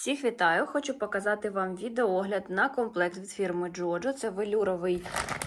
Всіх вітаю! Хочу показати вам відеоогляд на комплект від фірми Jojo. Це велюровий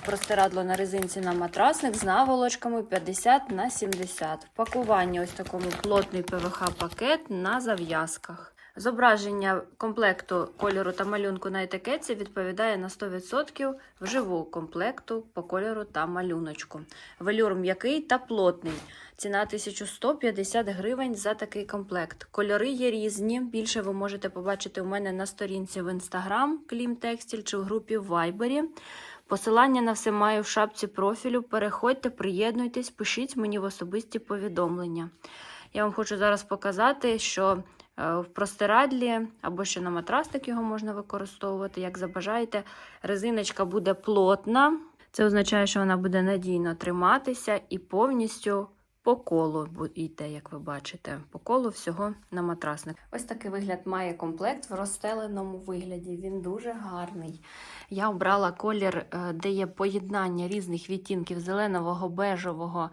простирадло на резинці на матрасник з наволочками 50 на 70. В пакуванні ось такому плотний ПВХ-пакет на зав'язках. Зображення комплекту кольору та малюнку на етикетці відповідає на 100% вживу комплекту по кольору та малюночку. Велюр м'який та плотний. Ціна 1150 гривень за такий комплект. Кольори є різні. Більше ви можете побачити у мене на сторінці в Instagram Клім Текстіль чи в групі в Viber. Посилання на все маю в шапці профілю. Переходьте, приєднуйтесь, пишіть мені в особисті повідомлення. Я вам хочу зараз показати, що е, в простирадлі або ще на матрасник його можна використовувати, як забажаєте. Резиночка буде плотна. Це означає, що вона буде надійно триматися і повністю по колу йде, як ви бачите, по колу всього на матрасник. Ось такий вигляд має комплект в розстеленому вигляді. Він дуже гарний. Я обрала колір, е, де є поєднання різних відтінків зеленого, бежевого,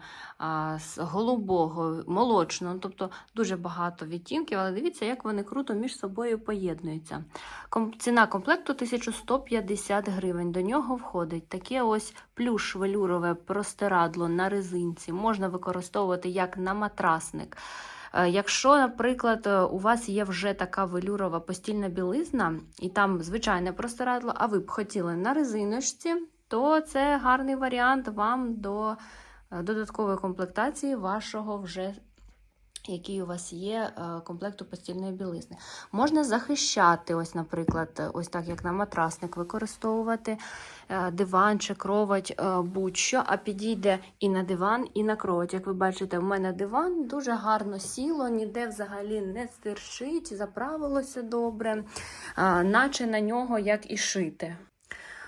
голубого, молочного, тобто дуже багато відтінків, але дивіться, як вони круто між собою поєднуються. Ціна комплекту 1150 гривень. До нього входить таке ось плюш велюрове простирадло на резинці. Можна використовувати як на матрасник. Е, Якщо, наприклад, у вас є вже така велюрова постільна білизна, і там звичайне простирадло, а ви б хотіли на резиночці, то це гарний варіант вам до е, додаткової комплектації вашого вже. Який у вас є е, комплекту постільної білизни. Можна захищати, ось, наприклад, е, ось так як на матрасник використовувати е, диван чи кровать, будь-що, а підійде і на диван, і на кровать. Як ви бачите, в мене диван дуже гарно сіло, ніде взагалі не стирчить, заправилося добре, наче на нього як і шити.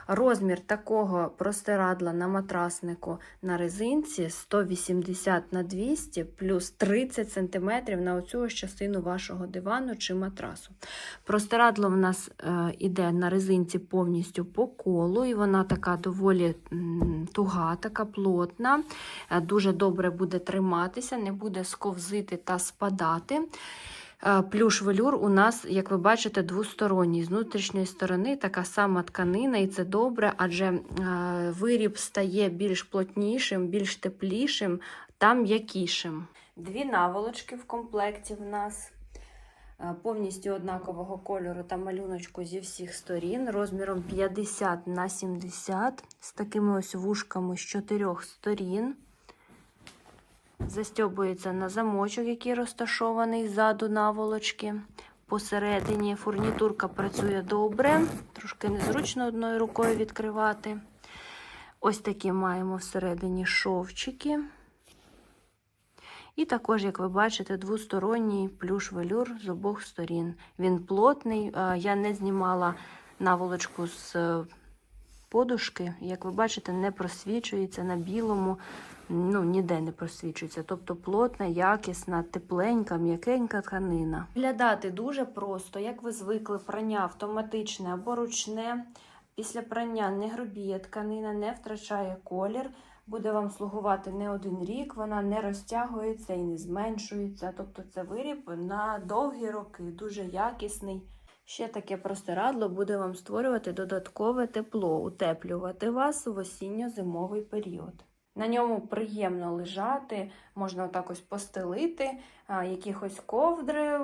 Розмір такого простирадла на матраснику на резинці 180 на 200 плюс 30 см на оцю частину вашого дивану чи матрасу. Простирадло в нас е, іде на резинці повністю по колу, і вона така доволі туга, така плотна, е, дуже добре буде триматися, не буде сковзити та спадати. Плюш велюр у нас, як ви бачите, двосторонній. З внутрішньої сторони така сама тканина, і це добре, адже виріб стає більш плотнішим, більш теплішим та м'якішим. Дві наволочки в комплекті в нас. Повністю однакового кольору та малюночку зі всіх сторін, розміром 50 на 70, з такими ось вушками з чотирьох сторін. Застьобується на замочок, який розташований ззаду наволочки. Посередині фурнітурка працює добре, трошки незручно одною рукою відкривати. Ось такі маємо всередині шовчики. І також, як ви бачите, двосторонній плюш-велюр з обох сторін. Він плотний. Я не знімала наволочку з е, подушки. Як ви бачите, не просвічується на білому ну, ніде не просвічується. Тобто плотна, якісна, тепленька, м'якенька тканина. Виглядати дуже просто, як ви звикли, прання автоматичне або ручне. Після прання не грубіє тканина, не втрачає колір. Буде вам слугувати не один рік, вона не розтягується і не зменшується. Тобто це виріб на довгі роки, дуже якісний. Ще таке простирадло буде вам створювати додаткове тепло, утеплювати вас в осінньо-зимовий період. На ньому приємно лежати, можна отак ось постелити, якихось ковдри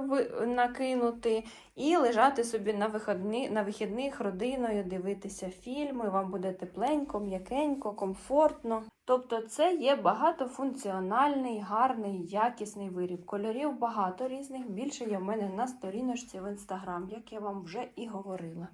накинути і лежати собі на, виходни, на вихідних родиною, дивитися фільми, вам буде тепленько, м'якенько, комфортно. Тобто це є багатофункціональний, гарний, якісний виріб. Кольорів багато різних, більше є в мене на сторіночці в інстаграм, як я вам вже і говорила.